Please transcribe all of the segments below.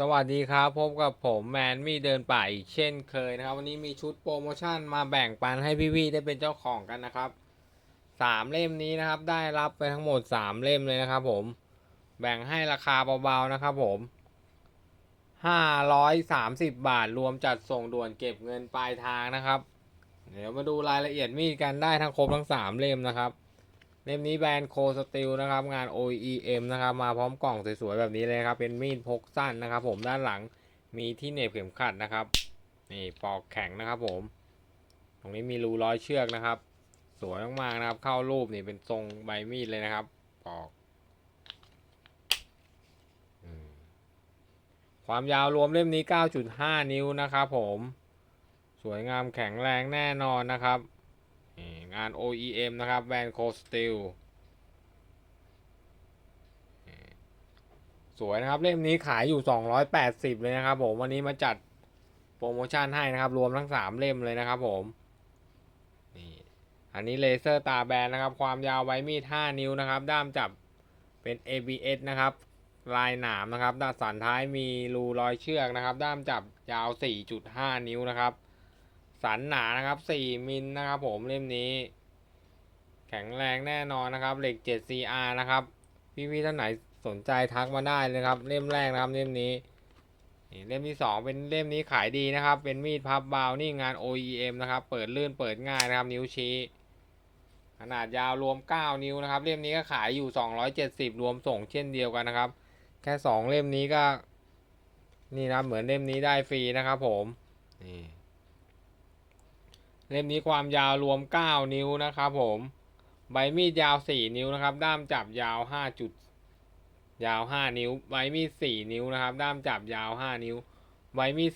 สวัสดีครับ พบกับผมแมนมี่เดินป่าอีกเช่นเคยนะครับ วันนี้มีชุดโปรโมชั่นมาแบ่งปันให้พี่ๆได้เป็นเจ้าของกันนะครับสามเล่มนี้นะครับ ได้รับไปทั้งหมดสามเล่มเลยนะครับ ผมแบ่งให้ราคาเบาๆนะครับผมห้าร้อยสามสิบบาทรวมจัดส่งด่วนเก็บเงินปลายทางนะครับ เดี๋ยวมาดูรายละเอียดมีดกันได้ทั้งครบทั้งสามเล่มนะครับ เล่มนี้แบรนด์โคสติลนะครับ งาน OEM นะครับ มาพร้อมกล่องสวยๆ แบบนี้เลยครับ เป็นมีดพกสั้นนะครับ ผมด้านหลังมีที่เหน็บเข็มขัดนะครับ นี่ปอกแข็งนะครับ ผม ตรงนี้มีรูร้อยเชือกนะครับ สวยมากๆนะครับ เข้ารูปนี่เป็นทรงใบมีดเลยนะครับปอกความยาวรวมเล่มนี้ 9.5 นิ้วนะครับ ผม สวยงามแข็งแรงแน่นอนนะครับ งาน OEM นะครับแบรนด์โคสติลสวยนะครับเล่มนี้ขายอยู่ 280 เลยนะครับผมวันนี้มาจัดโปรโมชั่นให้นะครับ รวมทั้ง 3 เล่มเลยนะครับผมนี่อันนี้เลเซอร์ตาแบนนะครับ ความยาวไว้มีด 5 นิ้วนะครับ ด้ามจับเป็น ABS นะครับ ลายหนามนะครับ ด้านสันท้ายมีรูรอยเชือกนะครับ ด้ามจับยาว 4.5 นิ้วนะครับ สันหนานะครับ 4 มิลนะครับผมเล่มนี้ แข็งแรงแน่นอนนะครับเหล็ก 7CR นะครับ พี่ๆท่านไหนสนใจทักมาได้เลยครับ เล่มแรกนะครับเล่มนี้เล่มที่ 2 เป็นเล่มนี้ขายดีนะครับ เป็นมีดพับบาวนี่งาน OEM นะครับ เปิดลื่นเปิดง่ายนะครับ นิ้วชี้ขนาดยาวรวม 9 นิ้วนะครับ เล่มนี้ก็ขายอยู่ 270 รวมส่งเช่นเดียวกันนะครับ แค่ 2 เล่มนี้ก็ นี่นะเหมือนเล่มนี้ได้ฟรีนะครับผมนี่ เล่มนี้ความยาวรวม 9 นิ้วนะครับผม ใบมีดยาว 4 นิ้วนะครับ ด้ามจับยาว 5 จุด ยาว 5 นิ้ว ใบมีด 4 นิ้วนะครับ ด้ามจับยาว 5 นิ้ว ใบมีด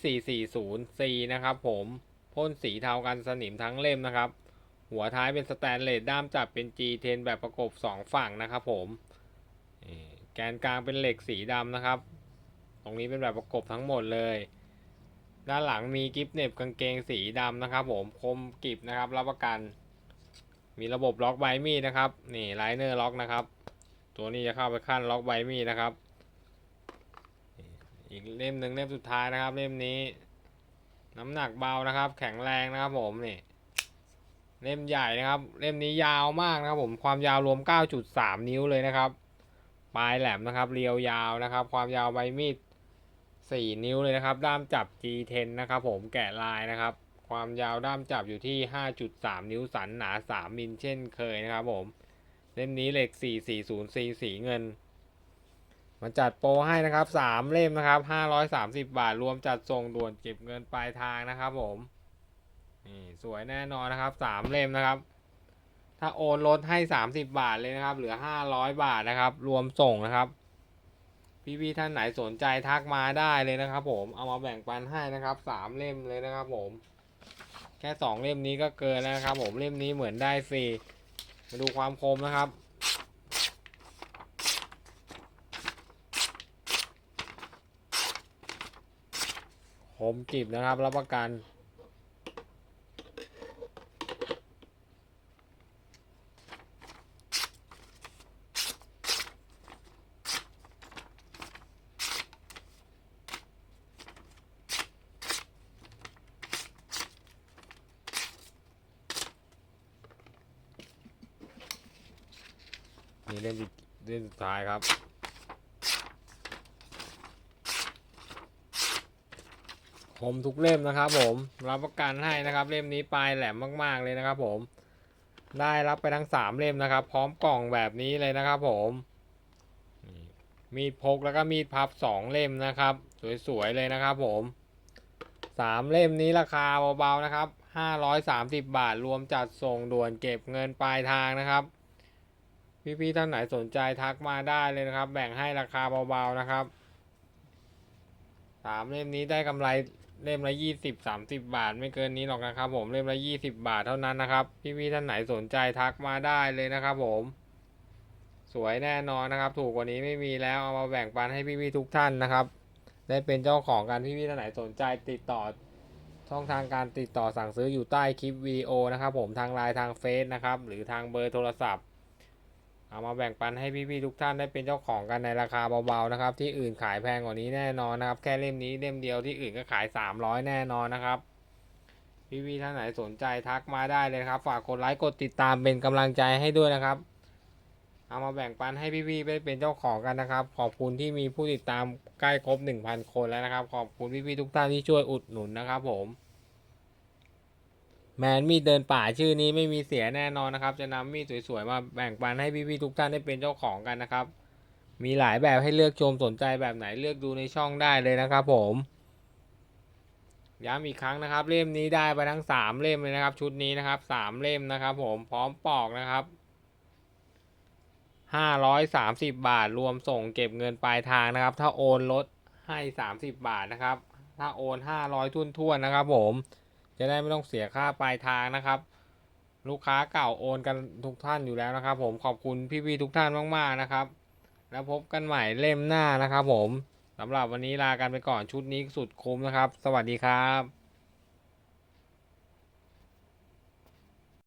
440 C นะครับผมพ่นสีเทากันสนิมทั้งเล่มนะครับ หัวท้ายเป็นสแตนเลส ด้ามจับเป็น G10 แบบประกบ 2 ฝั่งนะครับผม แกนกลางเป็นเหล็กสีดำนะครับ ตรงนี้เป็นแบบประกบทั้งหมดเลย ด้านหลังมีกิฟเน็บกางเกงสีดำนะครับ ผมคมกิบนะครับรับประกัน มีระบบล็อกใบมีดนะครับนี่ไลเนอร์ล็อกนะครับ ตัวนี้จะเข้าไปขั้นล็อกใบมีดนะครับ อีกเล่มหนึ่งเล่มสุดท้ายนะครับ เล่มนี้ น้ำหนักเบานะครับ แข็งแรงนะครับผมนี่เล่มใหญ่นะครับ เล่มนี้ยาวมากนะครับ ผมความยาวรวม 9.3 นิ้วเลยนะครับ ปลายแหลมนะครับ เรียวยาวนะครับ ความยาวใบมีด สี่นิ้วเลยนะครับ ด้ามจับ G10 นะครับผมแกะลายนะครับ ความยาวด้ามจับอยู่ที่ 5.3 นิ้วสันหนา 3 มิลเช่นเคยนะครับผม เล่มนี้เหล็ก 440 C สีเงิน มาจัดโปรให้นะครับ 3 เล่มนะครับ 530 บาท รวมจัดส่งด่วนเก็บเงินปลายทางนะครับผม นี่สวยแน่นอนนะครับ 3 เล่มนะครับ ถ้าโอนลดให้ 30 บาทเลยนะครับ เหลือ 500 บาทนะครับ รวมส่งนะครับ พี่ๆท่านไหนสนใจทักมาได้เลยนะครับ ผมเอามาแบ่งปันให้นะครับสามเล่มเลยนะครับ ผม แค่สองเล่มนี้ก็เกินแล้วนะครับ ผมเล่มนี้เหมือนได้ฟรีมาดูความคมนะครับคมกริบนะครับรับประกัน นี่เล่มสุดเล่มสุดท้ายครับคมทุกเล่มนะครับ ผมรับประกันให้นะครับ เล่มนี้ปลายแหลมมาก ๆเลยนะครับ ผม ได้รับไปทั้งสามเล่มนะครับ พร้อมกล่องแบบนี้เลยนะครับ ผมมีดพกแล้วก็มีดพับสองเล่มนะครับ สวยๆเลยนะครับ ผมสามเล่มนี้ราคาเบาๆนะครับห้าร้อยสามสิบบาทรวมจัดส่งด่วนเก็บเงินปลายทางนะครับ พี่ๆท่านไหนสนใจทักมาได้เลยนะครับ แบ่งให้ราคาเบาๆนะครับสามเล่มนี้ได้กำไรเล่มละยี่สิบสามสิบบาท ไม่เกินนี้หรอกนะครับ ผมเล่มละยี่สิบบาทเท่านั้นนะครับ พี่ๆท่านไหนสนใจทักมาได้เลยนะครับ ผม สวยแน่นอนนะครับ ถูกกว่านี้ไม่มีแล้วเอามาแบ่งปันให้พี่ๆทุกท่านนะครับ ได้เป็นเจ้าของกันพี่ๆท่านไหนสนใจติดต่อช่องทางการติดต่อสั่งซื้ออยู่ใต้คลิปวิดีโอนะครับ ผมทางไลน์ทางเฟซนะครับหรือทางเบอร์โทรศัพท์ เอามาแบ่งปันให้พี่ๆทุกท่านได้เป็นเจ้าของกันในราคาเบาๆนะครับ ที่อื่นขายแพงกว่านี้แน่นอนนะครับ แค่เล่มนี้เล่มเดียวที่อื่นก็ขาย 300 แน่นอนนะครับ พี่ๆท่านไหนสนใจทักมาได้เลยครับ ฝากกดไลค์กดติดตามเป็นกำลังใจให้ด้วยนะครับ เอามาแบ่งปันให้พี่ๆได้เป็นเจ้าของกันนะครับ ขอบคุณที่มีผู้ติดตามใกล้ครบ 1,000 คนแล้วนะครับ ขอบคุณพี่ๆทุกท่านที่ช่วยอุดหนุนนะครับผม แมนมีดเดินป่าชื่อนี้ไม่มีเสียแน่นอนนะครับ จะนำมีดสวยๆมาแบ่งปันให้พี่ๆทุกท่านได้เป็นเจ้าของกันนะครับ มีหลายแบบให้เลือกชมสนใจแบบไหนเลือกดูในช่องได้เลยนะครับ ผมย้ำอีกครั้งนะครับ เล่มนี้ได้ไปทั้งสามเล่มเลยนะครับ ชุดนี้นะครับสามเล่มนะครับ ผมพร้อมปอกนะครับห้าร้อยสามสิบบาทรวมส่งเก็บเงินปลายทางนะครับ ถ้าโอนลดให้สามสิบบาทนะครับ ถ้าโอนห้าร้อยทุนทวนๆนะครับ ผม จะได้ไม่ต้องเสียค่าปลายทางนะครับ ลูกค้าเก่าโอนกันทุกท่านอยู่แล้วนะครับ ผมขอบคุณพี่ๆทุกท่านมากๆนะครับ แล้วพบกันใหม่เล่มหน้านะครับ ผมสำหรับวันนี้ลากันไปก่อนชุดนี้สุดคุ้มนะครับ สวัสดีครับ